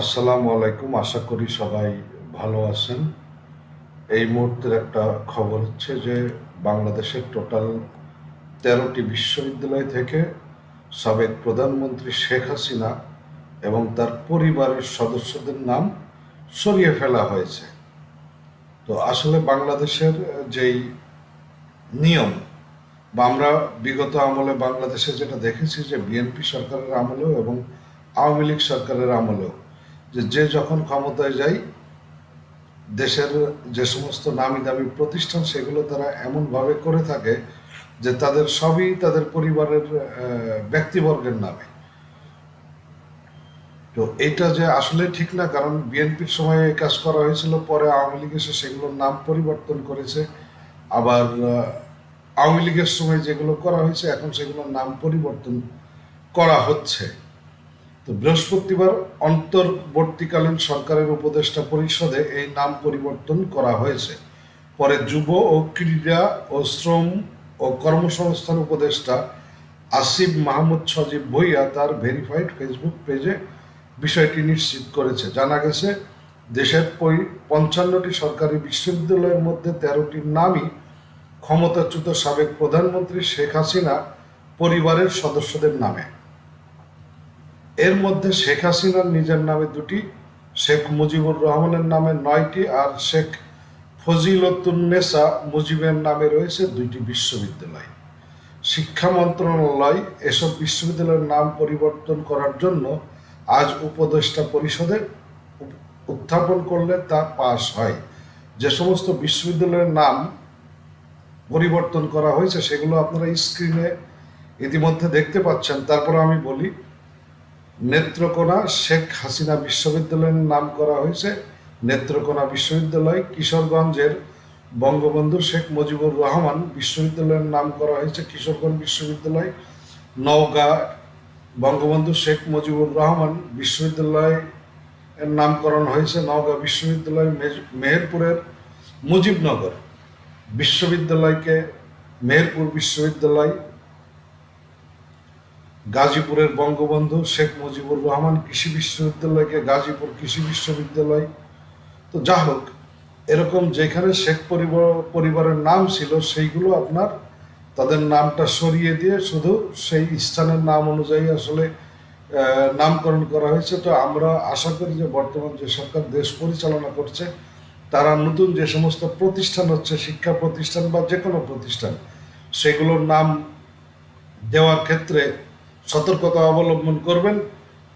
আসসালামু আলাইকুম, আশা করি সবাই ভালো আছেন। এই মুহূর্তের একটা খবর হচ্ছে যে বাংলাদেশের টোটাল তেরোটি বিশ্ববিদ্যালয় থেকে সাবেক প্রধানমন্ত্রী শেখ হাসিনা এবং তার পরিবারের সদস্যদের নাম সরিয়ে ফেলা হয়েছে। তো আসলে বাংলাদেশের যেই নিয়ম বা আমরা বিগত আমলে বাংলাদেশে যেটা দেখেছি যে বিএনপি সরকারের আমলেও এবং আওয়ামী লীগ সরকারের আমলেও যে যে যখন ক্ষমতায় যায় দেশের যে সমস্ত নামি দামি প্রতিষ্ঠান সেগুলো তারা এমনভাবে করে থাকে যে তাদের সবই তাদের পরিবারের ব্যক্তিবর্গের নামে। তো এটা যে আসলে ঠিক না, কারণ বিএনপির সময় এই কাজ করা হয়েছিল, পরে আওয়ামী লীগ এসে সেগুলোর নাম পরিবর্তন করেছে। আবার আওয়ামী লীগের সময় যেগুলো করা হয়েছে, এখন সেগুলোর নাম পরিবর্তন করা হচ্ছে। তো বৃহস্পতিবার অন্তর্বর্তীকালীন সরকারের উপদেষ্টা পরিষদে এই নাম পরিবর্তন করা হয়েছে। পরে যুব ও ক্রীড়া ও শ্রম ও কর্মসংস্থান উপদেষ্টা আসিফ মাহমুদ সজীব ভুইয়া তার ভেরিফাইড ফেসবুক পেজে বিষয়টি নিশ্চিত করেছে। জানা গেছে, দেশের পঞ্চান্নটি সরকারি বিশ্ববিদ্যালয়ের মধ্যে তেরোটির নামই ক্ষমতাচ্যুত সাবেক প্রধানমন্ত্রী শেখ হাসিনা পরিবারের সদস্যদের নামে। এর মধ্যে শেখ হাসিনার নিজের নামে দুটি, শেখ মুজিবুর রহমানের নামে নয়টি আর শেখ ফজিলতুন্নেসা মুজিবের নামে রয়েছে দুইটি বিশ্ববিদ্যালয়। শিক্ষা মন্ত্রণালয় এসব বিশ্ববিদ্যালয়ের নাম পরিবর্তন করার জন্য আজ উপদেষ্টা পরিষদে উত্থাপন করলে তা পাশ হয়। যে সমস্ত বিশ্ববিদ্যালয়ের নাম পরিবর্তন করা হয়েছে, সেগুলো আপনারা স্ক্রিনে ইতিমধ্যে দেখতে পাচ্ছেন। তারপরে আমি বলি নেত্রকোনা শেখ হাসিনা বিশ্ববিদ্যালয়ের নাম করা হয়েছে নেত্রকোনা বিশ্ববিদ্যালয়, কিশোরগঞ্জের বঙ্গবন্ধু শেখ মুজিবুর রহমান বিশ্ববিদ্যালয়ের নাম করা হয়েছে কিশোরগঞ্জ বিশ্ববিদ্যালয়, নওগাঁ বঙ্গবন্ধু শেখ মুজিবুর রহমান বিশ্ববিদ্যালয় এর নামকরণ হয়েছে, নওগাঁ বিশ্ববিদ্যালয় মেহেরপুরের মুজিবনগর বিশ্ববিদ্যালয়কে মেহেরপুর বিশ্ববিদ্যালয় গাজীপুরের বঙ্গবন্ধু শেখ মুজিবুর রহমান কৃষি বিশ্ববিদ্যালয়কে গাজীপুর কৃষি বিশ্ববিদ্যালয়। তো যা হোক, এরকম যেখানে শেখ পরিবার, পরিবারের নাম ছিল, সেইগুলো আপনার, তাদের নামটা সরিয়ে দিয়ে শুধু সেই স্থানের নাম অনুযায়ী আসলে নামকরণ করা হয়েছে। তো আমরা আশা করি যে বর্তমান যে সরকার দেশ পরিচালনা করছে, তারা নতুন যে সমস্ত প্রতিষ্ঠান হচ্ছে, শিক্ষা প্রতিষ্ঠান বা যে কোনো প্রতিষ্ঠান, সেগুলোর নাম দেওয়ার ক্ষেত্রে সতর্কতা অবলম্বন করবেন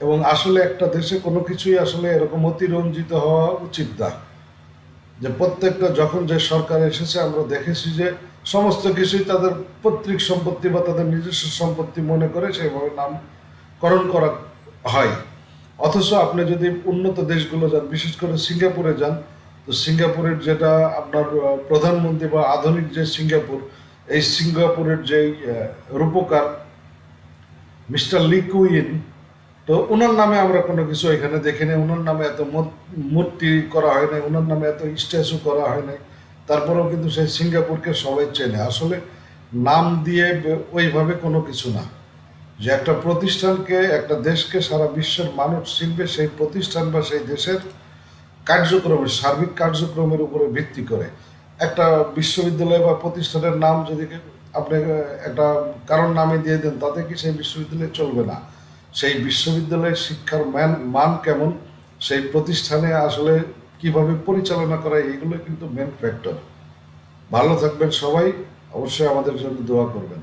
এবং আসলে একটা দেশে কোনো কিছুই আসলে এরকম অতিরঞ্জিত হওয়া উচিত না। যে প্রত্যেকটা যখন যে সরকার এসেছে, আমরা দেখেছি যে সমস্ত কিছুই তাদের পৈতৃক সম্পত্তি বা তাদের নিজস্ব সম্পত্তি মনে করে সেভাবে নামকরণ করা হয়। অথচ আপনি যদি উন্নত দেশগুলো যান, বিশেষ করে সিঙ্গাপুরে যান, তো সিঙ্গাপুরের যেটা আপনার প্রধানমন্ত্রী বা আধুনিক যে সিঙ্গাপুর, এই সিঙ্গাপুরের যেই রূপকার মিস্টার লিকুইন তো ওনার নামে আমরা কোনো কিছু এখানে দেখিনি ওনার নামে এত মূর- মূর্তি করা হয় নাই ওনার নামে এত স্ট্যাচু করা হয় নাই, তারপরেও কিন্তু সেই সিঙ্গাপুরকে সবাই চেনে। আসলে নাম দিয়ে ওইভাবে কোনো কিছু না। যে একটা প্রতিষ্ঠানকে, একটা দেশকে সারা বিশ্বের মানুষ চিনবে, সেই প্রতিষ্ঠান বা সেই দেশের কার্যক্রমের, সার্বিক কার্যক্রমের উপরে ভিত্তি করে। একটা বিশ্ববিদ্যালয় বা প্রতিষ্ঠানের নাম যদি আপনি একটা কারণ নামে দিয়ে দেন, তাতে কি সেই বিশ্ববিদ্যালয়ে চলবে না? সেই বিশ্ববিদ্যালয়ের শিক্ষার মান মান কেমন? সেই প্রতিষ্ঠানে আসলে কীভাবে পরিচালনা করা এইগুলো কিন্তু মেন ফ্যাক্টর ভালো থাকবেন সবাই, অবশ্যই আমাদের জন্য দোয়া করবেন।